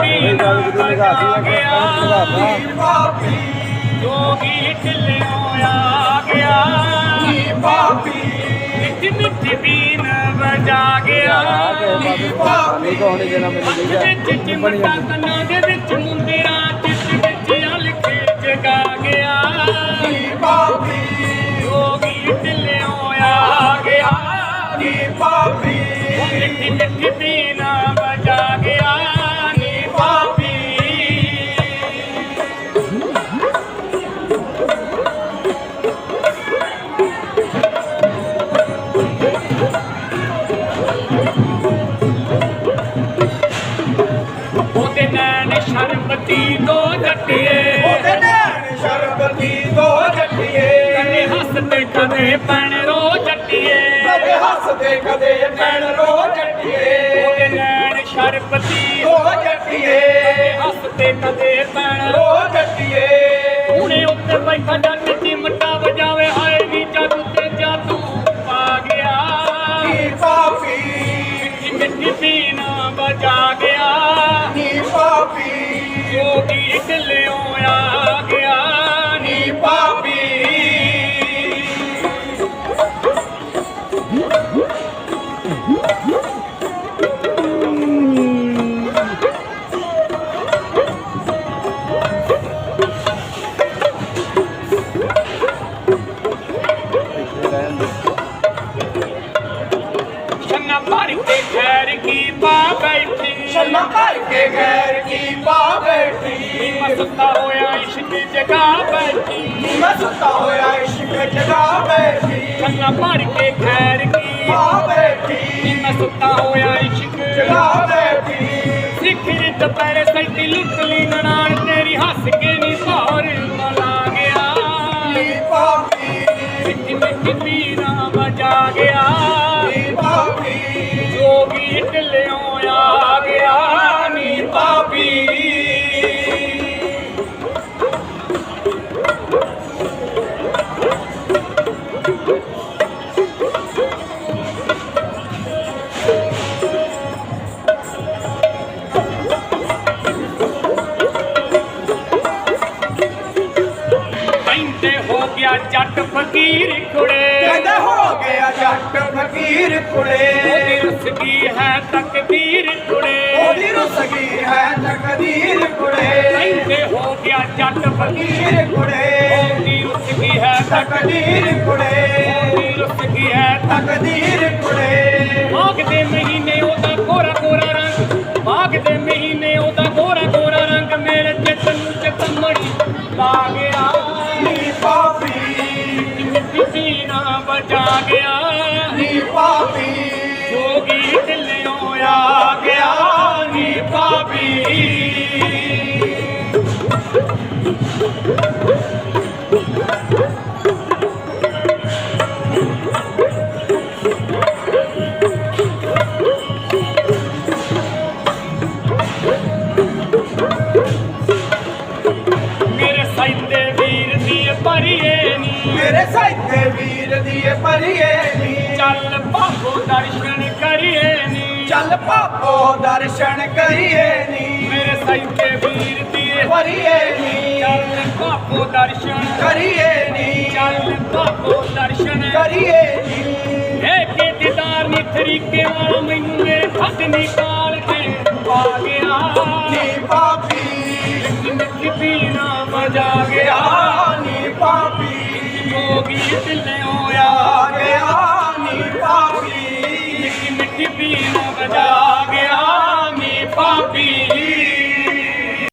ਪੀਣਾ ਬਜਾ ਗਿਆ। ਪਾਪੀ ਜੋਗੀ ਢਿੱਲਿਓ ਆ ਗਿਆ। ਪਾਪੀ ਮਿੱਠੀ ਮਿੱਠੀ ਬੀਨ ਵਜਾ ਗਿਆ। ਪਾਪੀ ਕੌਣ ਜਨਾ ਮੈਨੂੰ ਵਿੱਚ ਚਿਮਟਾ ਕੰਨਾਂ ਦੇ ਵਿੱਚ ਮੁੰਦਿਰਾਂ ਜੱਟੀਏ। ਸ਼ਰਬਤੀ ਦੋ ਜੱਟੀਏ। ਕਦੇ ਹੱਸਦੇ ਕਦੇ ਪੈਣ ਰੋ ਜੱਟੀਏ। ਕਦੇ ਹੱਸਦੇ ਕਦੇ ਪੈਣ ਰੋ ਜੱਟੀਏ। ਨੈਣ ਸ਼ਰਬਤੀ ਦੋ ਜੱਟੀਏ। ਕਦੇ ਹੱਸਦੇ ਕਦੇ ਜੋਗੀ ਸ਼ਰਮਾ ਭਰ ਕੇ ਗੈਰ ਕੀ ਪਾ ਬੈਠੀ? ਮੈਂ ਸੁੱਤਾ ਹੋਇਆ ਇਸ਼ਕ ਦੀ ਜਗਾ ਬੈਠੀ। ਮੈਂ ਸੁੱਤਾ ਹੋਇਆ ਇਸ਼ਕ ਜਗਾ ਬੈਠੀ। ਛੰਨਾ ਭਰ ਕੇ ਖੈਰ ਕੀ ਪਾ ਬੈਠੀ। ਮੈਂ ਸੁੱਤਾ ਹੋਇਆ ਇਸ਼ਕ ਜਗਾ ਬੈਠੀ। ਸਿੱਖਰੀ ਦੁਪਹਿਰੇ ਸੈਤੀ ਲੁੱਟ ਲਈ ਨਨਾਣ ਤੇਰੀ ਹੱਸ ਕੇ ਨੀ ਭੌਰ ਮਲਾ ਗਿਆ। ਨੀ ਪਾਪੀ ਮਿੱਠੀ ਮਿੱਠੀ ਜੱਟ ਫਕੀਰ ਕੁੜੇ। ਕਹਿੰਦਾ ਹੋ ਗਿਆ ਜੱਟ ਫਕੀਰ ਉਹਦੀ ਕੁੜੇ ਰਸਗੀ ਹੈ ਤਕਦੀਰ ਕੁੜੇ। ਉਹਦੀ ਰੁਸਗੀ ਹੈ ਤਕਦੀਰ ਕੁੜੇ। ਕਹਿੰਦੇ ਹੋ ਗਿਆ ਜੱਟ ਫਕੀਰ ਕੁੜੇ। ਉਹਦੀ ਰਸਗੀ ਹੈ ਤਕਦੀਰ ਕੁੜੇ। ਉਹਦੀ ਰਸਗੀ ਹੈ ਤਕਦੀਰ ਕੁੜੇ। ਮਾਘ ਦੇ ਮਹੀਨੇ ਉਹਦਾ ਗੋਰਾ ਗੋਰਾ ਰੰਗ। ਮਾਘ ਦੇ ਮਹੀਨੇ ਉਹਦਾ ਗੋਰਾ ਗੋਰਾ ਰੰਗ। ਮੇਰੇ ਚਿੱਤ ਨੂੰ ਚਤਮੜੀ ਲਾ ਗਿਆ ਮੇਰੇ ਸਾਈਤੇ ਵੀਰ ਦੀ ਪਰੀਏ ਨੀ। ਚੱਲ ਬਾਬੋ ਦਰਸ਼ਨ ਕਰੀਏ ਨੀ। ਚੱਲ ਪਾਪੋ ਦਰਸ਼ਨ ਕਰੀਏ ਕਰੀਏ ਨੀ। ਚੱਲ ਬਾਪੂ ਦਰਸ਼ਨ। ਕਰੀਏ ਨੀ। ਚੱਲ ਬਾਪੂ ਦਰਸ਼ਨ। ਕਰੀਏ ਨੀ। ਇਹ ਕੇ ਦਿਦਾਰ ਨੀ ਤਰੀਕੇ ਵਾਲਾ ਮੈਨੂੰ ਨੇ ਹੱਥ ਨਿਕਾਲ ਕੇ ਪਾ ਗਿਆ ਨੀ ਪਾਪੀ ਨਿੱਕੀ ਪੀਣਾ ਮਜਾ ਗਿਆ। ਨੀ ਪਾਪੀ ਹੋ ਗਈ ਦਿਲੋਂ